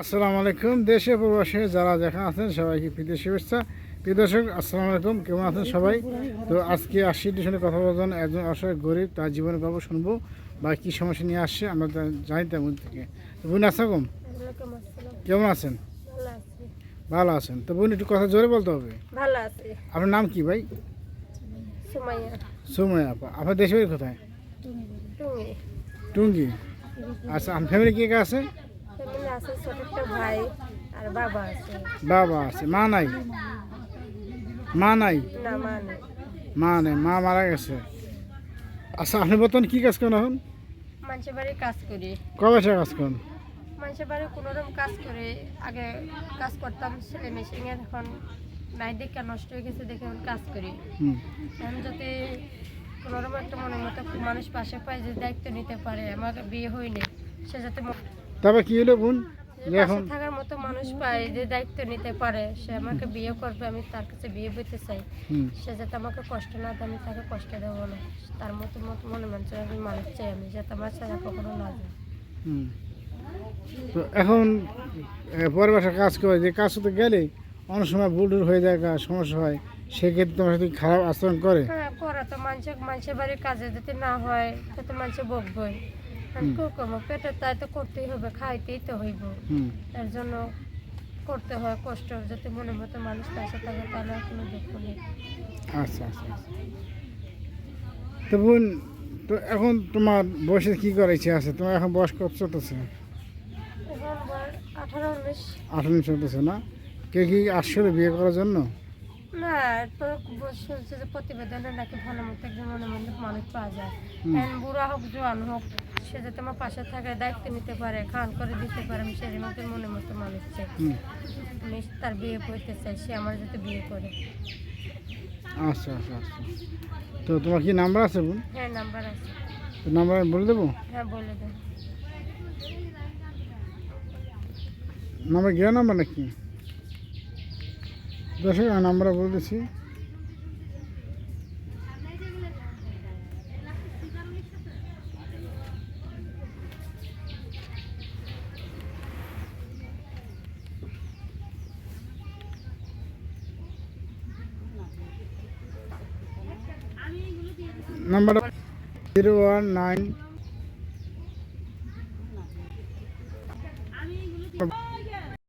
আসসালামু আলাইকুম দেশে প্রবাসে যারা যেখানে আছেন সবাইকে প্রীতি শুভেচ্ছা। প্রিয় দর্শক আসসালামু আলাইকুম কেমন আছেন সবাই? তো আজকে আসছি টিউশনে কথা বলার জন্য। একজন অসহায় গরিব তার জীবনের গল্প শুনব বা কী সমস্যা নিয়ে আসছে আমরা জানি তার মধ্যে থেকে। তো বোন আসসালাম কেমন আছেন? ভালো আছেন। তো বোন একটু কথা জোরে বলতে হবে। ভালো আছি। আপনার নাম কি ভাই? সুমাইয়া। আপা। আপনার দেশের কোথায়? টুঙ্গি। আচ্ছা আপনার ফ্যামিলি কে কে আছে? আছে ছোট একটা ভাই আর বাবা আছে। বাবা আছে মা নাই? মা নাই? না মা নেই। মা নেই মা মারা গেছে। আচ্ছা আপনি বর্তমান কী কাজ করেন এখন? মানুষের বাড়ি কাজ করি। কবে কাজ করেন? মানুষের বাড়ি কোনোরকম কাজ করে। আগে কাজ করতাম সেলাই মেশিনের এখন নাই দেখে নষ্ট হয়ে গেছে দেখে এখন কাজ করি। এখন যাতে কোনোরকম একটা মনের মতো মানুষ পাশে পায় যে দায়িত্ব নিতে পারে আমার বিয়ে হয়নি সে যাতে তবে কি হলো বোন? এখন থাকার মতো মানুষ পায় যে দায়িত্ব নিতে পারে সে আমাকে বিয়ে করবে আমি তার কাছে বিয়ে বইতে চাই। সে যাতে আমাকে কষ্ট না দেয় আমি তাকে কষ্ট দেবো না। তার মতো মতো মনে মানছে আমি মানুষ চাই আমি যাতে আমার ছাড়া কখনো না যায়। তো এখন বাসায় কাজ করে যে কাজ করতে গেলে অনেক সময় ভুল হয়ে যায় সমস্যা হয় সেক্ষেত্রে তোমার সাথে খারাপ আচরণ করে? হ্যাঁ করা তো মানুষের মানুষের বাড়ির কাজে যদি না হয় তাতে মানুষে বকবই আমি হুম। পেটে তাই তো করতেই হবে খাইতেই তো হইব। এর জন্য করতে হয় কষ্ট যাতে মনের মতো মানুষ পাশে থাকে তাহলে আর কোনো দুঃখ নেই। আচ্ছা আচ্ছা আচ্ছা। তো বোন তো এখন তোমার বয়সে কি করার ইচ্ছে আছে? তোমার এখন বয়স কত চলতেছে? আঠারো উনিশ। আঠারো চলতেছে না? কে কি আসলে বিয়ে করার জন্য? না শুনছে যে প্রতিবেদনে নাকি ভালো মতো একজন মনে মনে মানুষ পাওয়া যায়। বুড়া হোক জোয়ান হোক সে যাতে আমার পাশে থাকে দায়িত্ব নিতে পারে খান করে দিতে পারে আমি সেই মতো মনে মতো মানুষ চাই। আমি তার বিয়ে করতে চাই সে আমার যাতে বিয়ে করে। আচ্ছা আচ্ছা আচ্ছা। তো তোমার কি নাম্বার আছে বোন? হ্যাঁ নাম্বার আছে। তো নাম্বার বলে দেবো? হ্যাঁ বলে দেন নাম্বার গিয়ে নাম্বার নাকি? দর্শক আমরা বলেছি নাম্বার জিরো ওয়ান নাইন।